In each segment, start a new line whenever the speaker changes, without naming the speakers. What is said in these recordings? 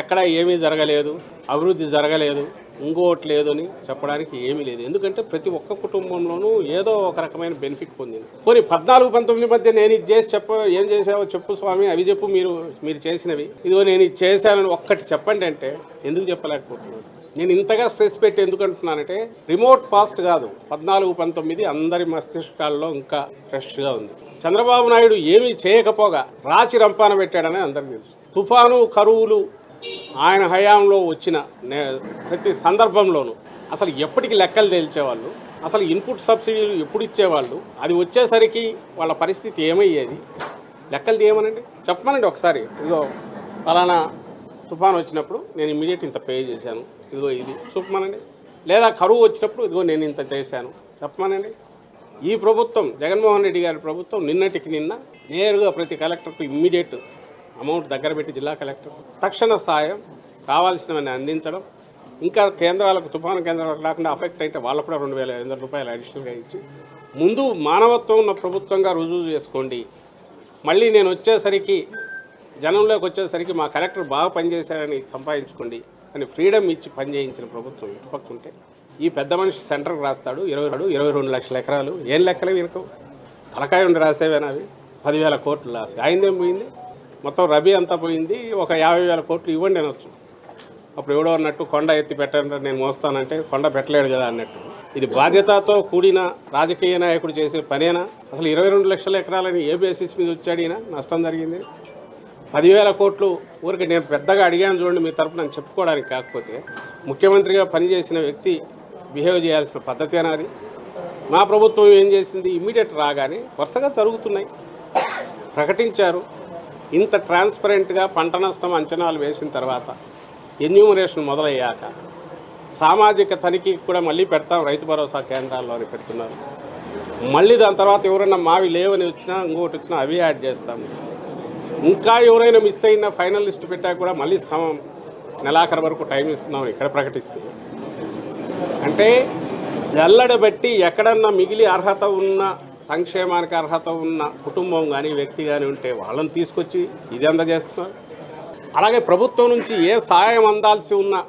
ఎక్కడ ఏమీ జరగలేదు అభివృద్ధి జరగలేదు ఇంకోటి లేదు అని చెప్పడానికి ఏమీ లేదు. ఎందుకంటే ప్రతి ఒక్క కుటుంబంలోనూ ఏదో ఒక రకమైన బెనిఫిట్ పొందింది. కొన్ని పద్నాలుగు పంతొమ్మిది మధ్య నేను ఇది చేసి చెప్ప ఏం చేసావో చెప్పు స్వామి అవి చెప్పు మీరు మీరు చేసినవి. ఇదిగో నేను ఇది చేశానని ఒక్కటి చెప్పండి అంటే ఎందుకు చెప్పలేకపోతున్నాను? నేను ఇంతగా స్ట్రెస్ పెట్టి ఎందుకంటున్నానంటే రిమోట్ పాస్ట్ కాదు. పద్నాలుగు పంతొమ్మిది అందరి మస్తిష్కాల్లో ఇంకా ఫ్రెష్గా ఉంది. చంద్రబాబు నాయుడు ఏమీ చేయకపోగా రాచి రంపాన పెట్టాడని అందరికీ తెలుసు. తుఫాను కరువులు ఆయన హయాంలో వచ్చిన నే- ప్రతి సందర్భంలోనూ అసలు ఎప్పటికి లెక్కలు తేల్చేవాళ్ళు అసలు ఇన్పుట్ సబ్సిడీలు ఎప్పుడు ఇచ్చేవాళ్ళు అది వచ్చేసరికి వాళ్ళ పరిస్థితి ఏమయ్యేది? లెక్కలు తీయమనండి? చెప్పమనండి ఒకసారి. ఇదిగో ఫలానా తుఫాన్ వచ్చినప్పుడు నేను ఇమీడియట్ ఇంత పే చేశాను. ఇదిగో ఇది. చూపమనండి. లేదా కరువు వచ్చినప్పుడు ఇదిగో నేను ఇంత చేశాను. చెప్పమనండి. ఈ ప్రభుత్వం జగన్మోహన్ రెడ్డి గారి ప్రభుత్వం నిన్నటికి నిన్న నేరుగా ప్రతి కలెక్టర్కు ఇమ్మీడియట్ అమౌంట్ దగ్గర పెట్టి జిల్లా కలెక్టర్. తక్షణ సాయం కావాల్సినవన్నీ అందించడం. ఇంకా కేంద్రాలకు తుఫాను కేంద్రాలకు రాకుండా అఫెక్ట్ అయితే వాళ్ళకు కూడా రెండు వేల ఐదు వందల రూపాయలు అడిషనల్గా ఇచ్చి ముందు మానవత్వం ఉన్న ప్రభుత్వంగా రుజువు చేసుకోండి. మళ్ళీ నేను వచ్చేసరికి జనంలోకి వచ్చేసరికి మా కలెక్టర్ బాగా పనిచేశారని సంపాదించుకోండి అని ఫ్రీడమ్ ఇచ్చి పనిచేయించిన ప్రభుత్వం ఇటుపక్క ఉంటే ఈ పెద్ద మనిషి సెంటర్కి రాస్తాడు ఇరవై రెండు ఇరవై రెండు లక్షల ఎకరాలు ఏం లెక్కలు వీరకు తలకాయ ఉండి రాసేవేనా అవి పదివేల కోట్లు రాసి ఆయనదేం పోయింది? మొత్తం రబీ అంతా పోయింది. ఒక యాభై వేల కోట్లు ఇవ్వండి అనొచ్చు అప్పుడు ఎవడో అన్నట్టు కొండ ఎత్తి పెట్టండి నేను మోస్తానంటే కొండ పెట్టలేడు కదా అన్నట్టు. ఇది బాధ్యతతో కూడిన రాజకీయ నాయకుడు చేసే పనేనా? అసలు ఇరవై రెండు లక్షల ఎకరాలని ఏ బేసిస్ మీద వచ్చాడు ఈయన? నష్టం జరిగింది. పదివేల కోట్లు ఊరికి నేను పెద్దగా అడిగాను చూడండి మీ తరపున చెప్పుకోవడానికి కాకపోతే ముఖ్యమంత్రిగా పనిచేసిన వ్యక్తి బిహేవ్ చేయాల్సిన పద్ధతి అనేది. మా ప్రభుత్వం ఏం చేసింది? ఇమ్మీడియట్ రాగానే వరుసగా జరుగుతున్నాయి. ప్రకటించారు. ఇంత ట్రాన్స్పరెంట్గా పంట నష్టం అంచనాలు వేసిన తర్వాత ఎన్యూమరేషన్ మొదలయ్యాక సామాజిక తనిఖీకి కూడా మళ్ళీ పెడతాం రైతు భరోసా కేంద్రాల్లోని పెడుతున్నారు. మళ్ళీ దాని తర్వాత ఎవరైనా మావి లేవని వచ్చినా ఇంకోటి వచ్చినా అవి యాడ్ చేస్తాము. ఇంకా ఎవరైనా మిస్ అయిన ఫైనల్ లిస్ట్ పెట్టాక కూడా మళ్ళీ సమం నెలాఖరు వరకు టైం ఇస్తున్నాం ఇక్కడ ప్రకటిస్తే. అంటే జల్లడబెట్టి ఎక్కడన్నా మిగిలి అర్హత ఉన్న సంక్షేమానికి అర్హత ఉన్న కుటుంబం కానీ వ్యక్తి కానీ ఉంటే వాళ్ళని తీసుకొచ్చి ఇది అందజేస్తున్నారు. అలాగే ప్రభుత్వం నుంచి ఏ సహాయం అందాల్సి ఉన్నా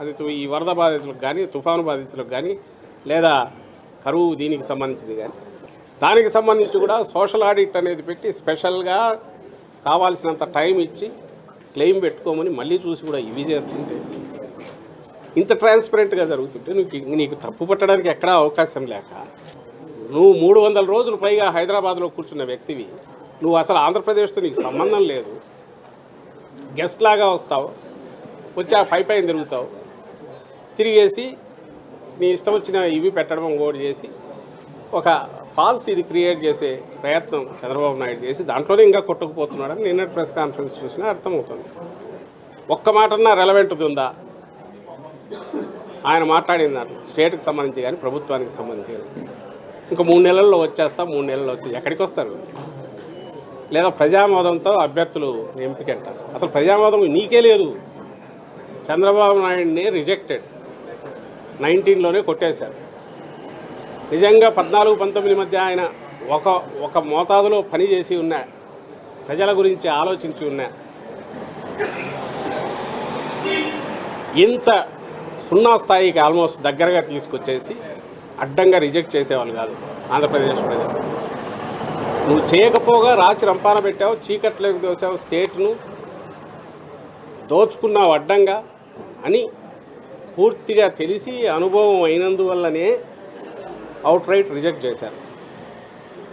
అది ఈ వరద బాధితులకు కానీ తుఫాను బాధితులకు కానీ లేదా కరువు దీనికి సంబంధించింది కానీ దానికి సంబంధించి కూడా సోషల్ ఆడిట్ అనేది పెట్టి స్పెషల్గా కావాల్సినంత టైం ఇచ్చి క్లెయిమ్ పెట్టుకోమని మళ్ళీ చూసి కూడా ఇవి చేస్తుంటే ఇంత ట్రాన్స్పరెంట్గా జరుగుతుంటే నీకు నీకు తప్పు పట్టడానికి ఎక్కడా అవకాశం లేక నువ్వు మూడు వందల రోజులు పైగా హైదరాబాద్లో కూర్చున్న వ్యక్తివి. నువ్వు అసలు ఆంధ్రప్రదేశ్తో నీకు సంబంధం లేదు. గెస్ట్ లాగా వస్తావు. వచ్చా పై పైన తిరుగుతావు. తిరిగేసి నీ ఇష్టం వచ్చిన ఇవి పెట్టడం ఓడి చేసి ఒక ఫాల్స్ ఇది క్రియేట్ చేసే ప్రయత్నం చంద్రబాబు నాయుడు చేసి దాంట్లోనే ఇంకా కొట్టుకుపోతున్నాడని నిన్న ప్రెస్ కాన్ఫరెన్స్ చూసినా అర్థమవుతుంది. ఒక్క మాటన్నా రెలవెంట్ది ఉందా ఆయన మాట్లాడినారు స్టేట్కి సంబంధించి కానీ ప్రభుత్వానికి సంబంధించి కానీ ఇంకా మూడు నెలల్లో వచ్చేస్తా మూడు నెలల్లో వచ్చి ఎక్కడికి వస్తారు? లేదా ప్రజామోదంతో అభ్యర్థులు ఎంపికంటారు అసలు ప్రజామోదం నీకే లేదు. చంద్రబాబు నాయుడిని రిజెక్టెడ్. నైన్టీన్లోనే కొట్టేశారు. నిజంగా పద్నాలుగు పంతొమ్మిది మధ్య ఆయన ఒక ఒక మోతాదులో పని చేసి ఉన్న ప్రజల గురించి ఆలోచించి ఉన్న ఇంత సున్నా స్థాయికి ఆల్మోస్ట్ దగ్గరగా తీసుకొచ్చేసి అడ్డంగా రిజెక్ట్ చేసేవాళ్ళు కాదు ఆంధ్రప్రదేశ్ ప్రజలు. నువ్వు చేయకపోగా రాచి రంపాన పెట్టావు చీకట్లోకి దోసావు స్టేట్ను దోచుకున్నావు అడ్డంగా అని పూర్తిగా తెలిసి అనుభవం అయినందువల్లనే అవుట్ రైట్ రిజెక్ట్ చేశారు.